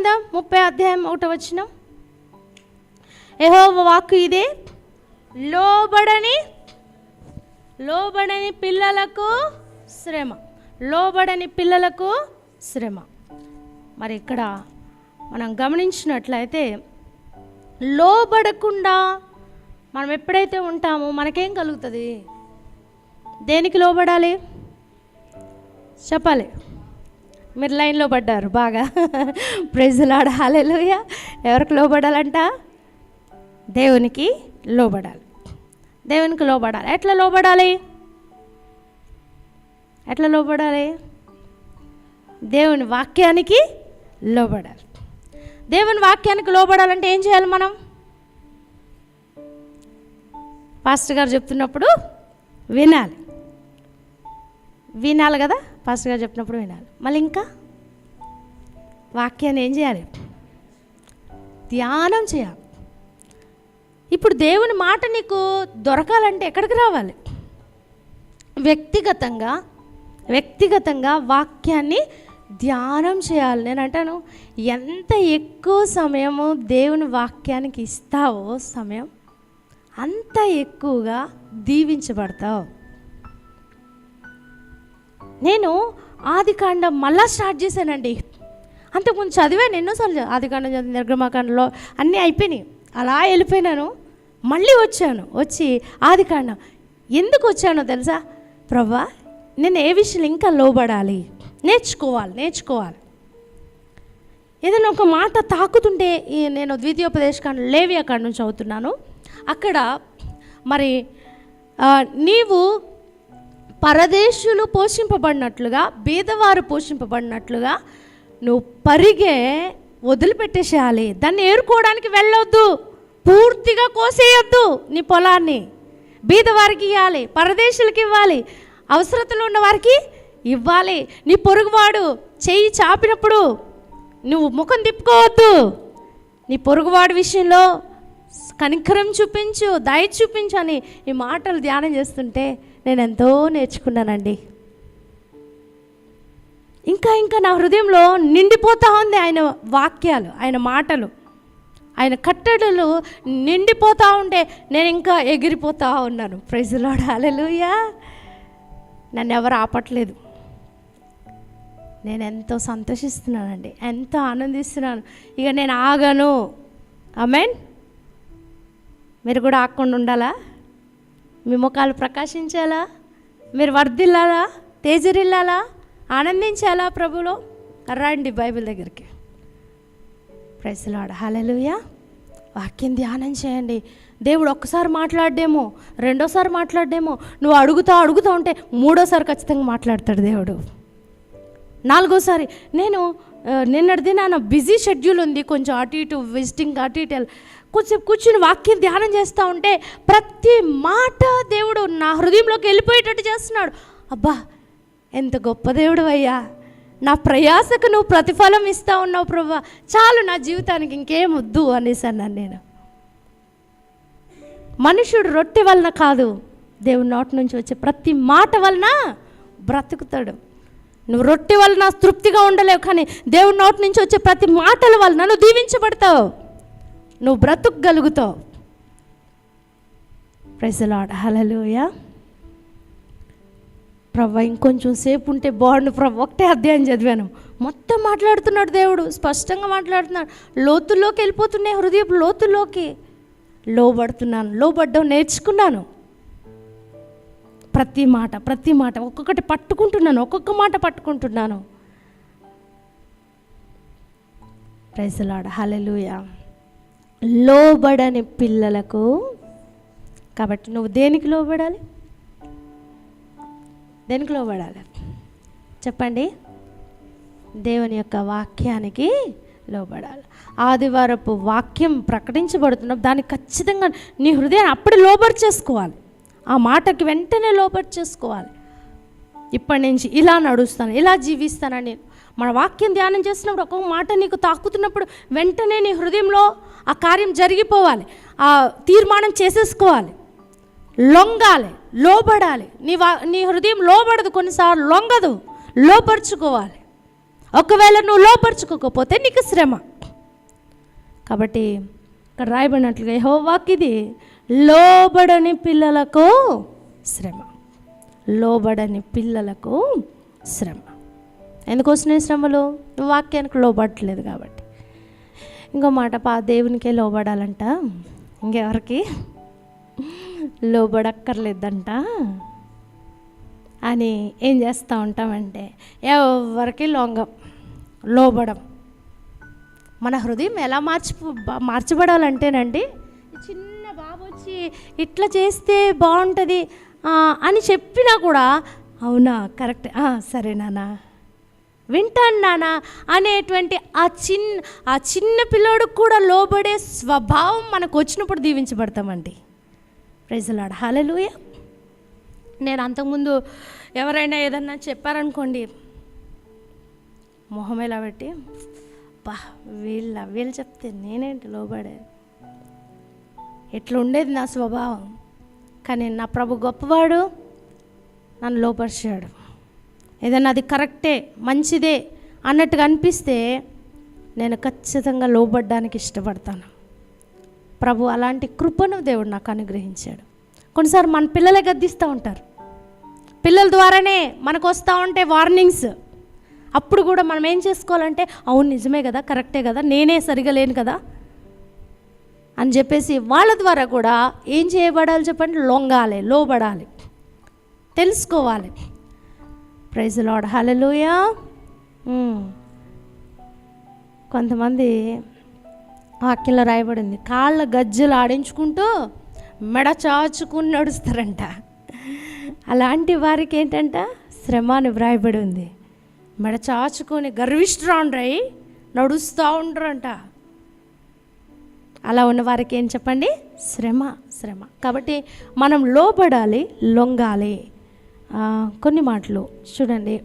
గ్రంథం ముప్పై అధ్యాయం ఒకటి వచ్చిన ఏహో వాక్కు ఇదే లోబడని లోబడని పిల్లలకు శ్రమ. లోబడని పిల్లలకు శ్రమ. మరి ఇక్కడ మనం గమనించినట్లయితే లోబడకుండా మనం ఎప్పుడైతే ఉంటామో మనకేం కలుగుతుంది? దేనికి లోబడాలి? చెప్పాలి. మీరు లైన్లో పడ్డారు బాగా. ప్రెజలాడ హాలెలుయ ఎవరికి లోబడాలంట? దేవునికి లోబడాలి. దేవునికి లోబడాలి. ఎట్లా లోబడాలి? ఎట్లా లోబడాలి? దేవుని వాక్యానికి లోబడాలి. దేవుని వాక్యానికి లోబడాలంటే ఏం చేయాలి మనం? పాస్టర్ గారు చెప్తున్నప్పుడు వినాలి. వినాలి కదా? పాస్టర్ గారు చెప్పినప్పుడు వినాలి. మళ్ళీ ఇంకా వాక్యాన్ని ఏం చేయాలి? ధ్యానం చేయాలి. ఇప్పుడు దేవుని మాట నీకు దొరకాలంటే ఎక్కడికి రావాలి? వ్యక్తిగతంగా వ్యక్తిగతంగా వాక్యాన్ని ధ్యానం చేయాలి. నేను అంటాను ఎంత ఎక్కువ సమయము దేవుని వాక్యానికి ఇస్తావో సమయం అంత ఎక్కువగా దీవించబడతావు. నేను ఆదికాండం మళ్ళా స్టార్ట్ చేశానండి. అంతకుముందు చదివాను ఎన్నోసార్లు ఆదికాండం చదివి నిర్గమాకాండంలో అన్నీ అయిపోయినాయి. అలా వెళ్ళిపోయినాను. మళ్ళీ వచ్చాను. వచ్చి ఆదికాండం ఎందుకు వచ్చానో తెలుసా? ప్రభా నేను ఏ విషయంలో ఇంకా లోబడాలి? నేర్చుకోవాలి నేర్చుకోవాలి. ఏదైనా ఒక మాట తాకుతుంటే నేను ద్వితీయోపదేశకాండ లేవి అక్కడ నుంచి అవుతున్నాను అక్కడ మరి నీవు పరదేశులు పోషింపబడినట్లుగా బీదవారు పోషింపబడినట్లుగా నువ్వు పరిగే వదిలిపెట్టేసేయాలి. దాన్ని ఏరుకోవడానికి వెళ్ళొద్దు. పూర్తిగా కోసేయొద్దు నీ పొలాన్ని. బీదవారికి ఇవ్వాలి పరదేశులకి ఇవ్వాలి అవసరతలు ఉన్న వారికి ఇవ్వాలి. నీ పొరుగువాడు చెయ్యి చాపినప్పుడు నువ్వు ముఖం తిప్పుకోవద్దు. నీ పొరుగువాడి విషయంలో కనికరం చూపించు దయ చూపించు అని ఈ మాటలు ధ్యానం చేస్తుంటే నేను ఎంతో నేర్చుకున్నానండి. ఇంకా ఇంకా నా హృదయంలో నిండిపోతా ఉంది ఆయన వాక్యాలు ఆయన మాటలు. ఆయన కట్టడలు నిండిపోతూ ఉంటే నేను ఇంకా ఎగిరిపోతా ఉన్నాను. ప్రైజులాడు హల్లెలూయా నన్ను ఎవరు ఆపట్లేదు. నేను ఎంతో సంతోషిస్తున్నానండి. ఎంతో ఆనందిస్తున్నాను. ఇక నేను ఆగను. ఆమెన్ మీరు కూడా ఆకుండా ఉండాలా? మీ ముఖాలు ప్రకాశించాలా? మీరు వర్ధిల్లాలా? తేజరిల్లాలా? ఆనందించాలా ప్రభులో? రండి బైబిల్ దగ్గరికి. ప్రైస్లాడ హలలుయా వాక్యం ధ్యానం చేయండి. దేవుడు ఒక్కసారి మాట్లాడేమో రెండోసారి మాట్లాడేమో నువ్వు అడుగుతా అడుగుతూ ఉంటే మూడోసారి ఖచ్చితంగా మాట్లాడతాడు దేవుడు. నాలుగోసారి నేను ఆ, నిన్నటి దినాన బిజీ షెడ్యూల్ ఉంది. కొంచెం అటు ఇటు విజిటింగ్ అటు ఇటు కొంచెం కూర్చుని వాక్యం ధ్యానం చేస్తూ ఉంటే ప్రతి మాట దేవుడు నా హృదయంలోకి వెళ్ళిపోయేటట్టు చేస్తున్నాడు. అబ్బా ఎంత గొప్ప దేవుడు అయ్యా. నా ప్రయాసకు నువ్వు ప్రతిఫలం ఇస్తా ఉన్నావు ప్రభా. చాలు నా జీవితానికి ఇంకేం వద్దు అనేసి అన్నాను నేను. మనుషుడు రొట్టె వలన కాదు దేవుని నోటి నుంచి వచ్చే ప్రతి మాట వలన బ్రతుకుతాడు. నువ్వు రొట్టె వలన తృప్తిగా ఉండలేవు కానీ దేవుని నోటి నుంచి వచ్చే ప్రతి మాటల వలన నువ్వు దీవించబడతావు. నువ్వు బ్రతుకగలుగుతావు. ప్రెసలాడ్ హలలుయా ప్రభా ఇంకొంచెం సేపు ఉంటే బాగుండు ప్రభా. ఒకటే అధ్యాయం చదివాను. మొత్తం మాట్లాడుతున్నాడు దేవుడు. స్పష్టంగా మాట్లాడుతున్నాడు. లోతుల్లోకి వెళ్ళిపోతున్నాయి హృదయపు లోతుల్లోకి. లోబడుతున్నాను. లోబడ్డం నేర్చుకున్నాను. ప్రతి మాట ప్రతి మాట ఒక్కొక్కటి పట్టుకుంటున్నాను. ఒక్కొక్క మాట పట్టుకుంటున్నాను. ప్రైజలాడ హలెలుయ లోబడని పిల్లలకు కాబట్టి నువ్వు దేనికి లోబడాలి? దేనికి లోబడాలి? చెప్పండి. దేవుని యొక్క వాక్యానికి లోబడాలి. ఆదివారపు వాక్యం ప్రకటించబడుతున్నప్పుడు దాన్ని ఖచ్చితంగా నీ హృదయాన్ని అప్పుడే లోబర్చేసుకోవాలి ఆ మాటకి వెంటనే లోబర్చేసుకోవాలి ఇప్పటి నుంచి ఇలా నడుస్తాను ఇలా జీవిస్తానని మన వాక్యం ధ్యానం చేసినప్పుడు ఒక్కొక్క మాట నీకు తాకుతున్నప్పుడు వెంటనే నీ హృదయంలో ఆ కార్యం జరిగిపోవాలి. ఆ తీర్మానం చేసేసుకోవాలి. లొంగాలి లోబడాలి. నీ వా నీ హృదయం లోబడదు కొన్నిసార్లు లొంగదు. లోపరుచుకోవాలి. ఒకవేళ నువ్వు లోపరుచుకోకపోతే నీకు శ్రమ. కాబట్టి ఇక్కడ రాయబడినట్లుగా యెహోవాకి ఇది లోబడని పిల్లలకు శ్రమ. లోబడని పిల్లలకు శ్రమ. ఎందుకు వస్తున్నాయి శ్రమలు? వాక్యానికి లోబడట్లేదు కాబట్టి. ఇంకో మాట పా దేవునికే లోబడాలంట. ఇంకెవరికి? లోబడక్కర్లేదంట. అని ఏం చేస్తూ ఉంటామంటే ఎవరికి లొంగం? లోబడం. మన హృదయం ఎలా మార్చి మార్చబడాలంటేనండి చిన్న బాబు వచ్చి ఇట్లా చేస్తే బాగుంటుంది అని చెప్పినా కూడా అవునా కరెక్ట్. సరే నానా వింటాను నాన్న అనేటువంటి ఆ చిన్న ఆ చిన్న పిల్లోడికి కూడా లోబడే స్వభావం మనకు వచ్చినప్పుడు దీవించబడతామండి. ప్రజలాడ హాలలుయ నేను అంతకుముందు ఎవరైనా ఏదన్నా చెప్పారనుకోండి మొహం ఎలా పెట్టి బా వీళ్ళ వీళ్ళు చెప్తే నేనేంటి లోబడే? ఎట్లా ఉండేది నా స్వభావం? కానీ నా ప్రభు గొప్పవాడు నన్ను లోపరిచాడు. ఏదైనా అది కరెక్టే మంచిదే అన్నట్టుగా అనిపిస్తే నేను ఖచ్చితంగా లోబడ్డానికి ఇష్టపడతాను. ప్రభు అలాంటి కృపను దేవుడు నాకు అనుగ్రహించాడు. కొన్నిసార్లు మన పిల్లలే గద్దిస్తూ ఉంటారు. పిల్లల ద్వారానే మనకు వస్తూ ఉంటే వార్నింగ్స్. అప్పుడు కూడా మనం ఏం చేసుకోవాలంటే అవును నిజమే కదా కరెక్టే కదా నేనే సరిగా లేను కదా అని చెప్పేసి వాళ్ళ ద్వారా కూడా ఏం చేయబడాలి చెప్పండి? లొంగాలి లోబడాలి. తెలుసుకోవాలి. ప్రైజ్ లాడ్ హలలుయా కొంతమంది వాక్యంలో రాయబడింది. కాళ్ళ గజ్జలు ఆడించుకుంటూ మెడ చాచుకుని నడుస్తారంట. అలాంటి వారికి ఏంటంట? శ్రమ అని వ్రాయబడి ఉంది. మెడ చాచుకొని గర్విష్ఠురాండ్రై నడుస్తూ ఉండరంట. అలా ఉన్న వారికి ఏం చెప్పండి? శ్రమ శ్రమ. కాబట్టి మనం లోబడాలి లొంగాలి. కొన్ని మాటలు. చూడండి.